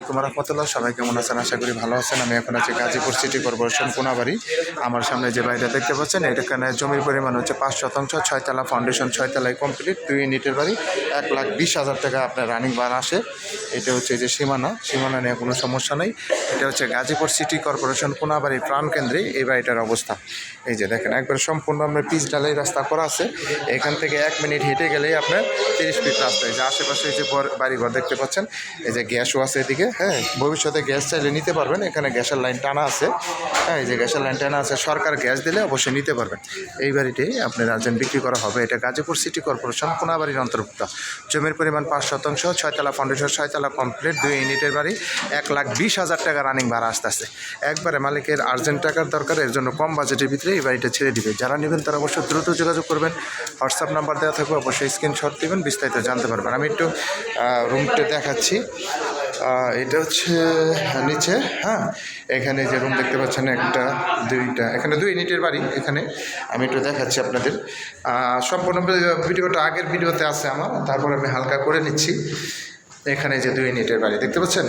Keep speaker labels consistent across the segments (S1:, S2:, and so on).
S1: কুমার রহমতুল্লাহ, সবাই কেমন আছেন? আশা করি ভালো আছেন। আমি এখন আছি গাজীপুর সিটি কর্পোরেশন কোনাবাড়ি আমার সামনে যে বাড়িটা দেখতে পাচ্ছেন, এখানে জমির পরিমাণ হচ্ছে পাঁচ শতাংশ, ছয়তলা ফাউন্ডেশন ছয়তলায় কমপ্লিট দুই ইউনিটের বাড়ি, এক লাখ বিশ হাজার টাকা আপনার রানিং বার আসে। এটা হচ্ছে যে সীমানা। সীমানা নিয়ে কোনো সমস্যা নেই। এটা হচ্ছে গাজীপুর সিটি কর্পোরেশন কোনাবাড়ি প্রাণকেন্দ্রে এই বাড়িটার অবস্থা। এই যে দেখেন, একবার সম্পূর্ণ আপনার পিচ ডালাই রাস্তা করা আছে। এখান থেকে এক মিনিট হেঁটে গেলেই আপনার তিরিশ ফিট রাস্তা। যে আশেপাশে যে বাড়িঘর দেখতে পাচ্ছেন, এই যে গ্যাসও আছে এদিকে। হ্যাঁ ভবিষ্যতে গ্যাস চাইলে নিতে পারবেন। এখানে গ্যাসের লাইন টানা আছে। হ্যাঁ এই যে গ্যাসের লাইন টানা আছে, সরকার গ্যাস দিলে অবশ্যই নিতে পারবেন। এই বাড়িটি আপনার আর্জেন্ট বিক্রি করা হবে। এটা গাজীপুর সিটি কর্পোরেশন, কোনাবাড়ির অন্তর্ভুক্ত। জমির পরিমাণ পাঁচ শতাংশ, ছয়তলা ফাউন্ডেশন ছয়তলা কমপ্লিট দুই ইউনিটের বাড়ি, এক লাখ বিশ হাজার টাকা রানিং ভাড়া আসতে আসতে একবারে মালিকের আর্জেন্ট টাকার দরকার, এর জন্য কম বাজেটের ভিতরে এই বাড়িটা ছেড়ে দিবে। যারা নেবেন তারা অবশ্যই দ্রুত যোগাযোগ করবেন। হোয়াটসঅ্যাপ নাম্বার দেওয়া থাকবে, অবশ্যই স্ক্রিনশট দেবেন, বিস্তারিত জানতে পারবেন। আমি একটু রুমটা দেখাচ্ছি। এটা হচ্ছে নিচে হ্যাঁ? এখানে যে রুম দেখতে পাচ্ছেন, একটা, দুইটা, এখানে দুই ইউনিটের বাড়ি, এখানে। আমি একটু দেখাচ্ছি আপনাদের। সম্পূর্ণ ভিডিওটা আগের ভিডিওতে আছে আমার, তারপর আমি হালকা করে নিচ্ছি। এখানে যে দুই ইউনিটের বাড়ি, দেখতে পাচ্ছেন?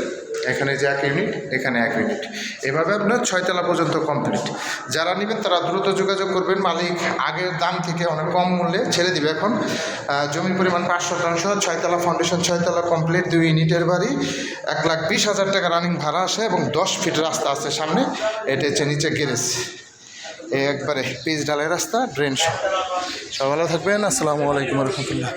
S1: এখানে যে এক ইউনিট এখানে এক ইউনিট এভাবে আপনার ছয়তলা পর্যন্ত কমপ্লিট যারা নেবেন তারা দ্রুত যোগাযোগ করবেন। মালিক আগের দাম থেকে অনেক কম মূল্যে ছেড়ে দিবে এখন। জমির পরিমাণ পাঁচ শতাংশ ছয়তলা ফাউন্ডেশন ছয়তলা কমপ্লিট দুই ইউনিটের বাড়ি। এক লাখ বিশ হাজার টাকা রানিং ভাড়া আসে এবং দশ ফিট রাস্তা আছে সামনে। এটা হচ্ছে নিচে এই একবারে পিচ ঢালাই রাস্তা ড্রেন সব ভালো থাকবেন। আসসালামু আলাইকুম রহমতুল্লাহ।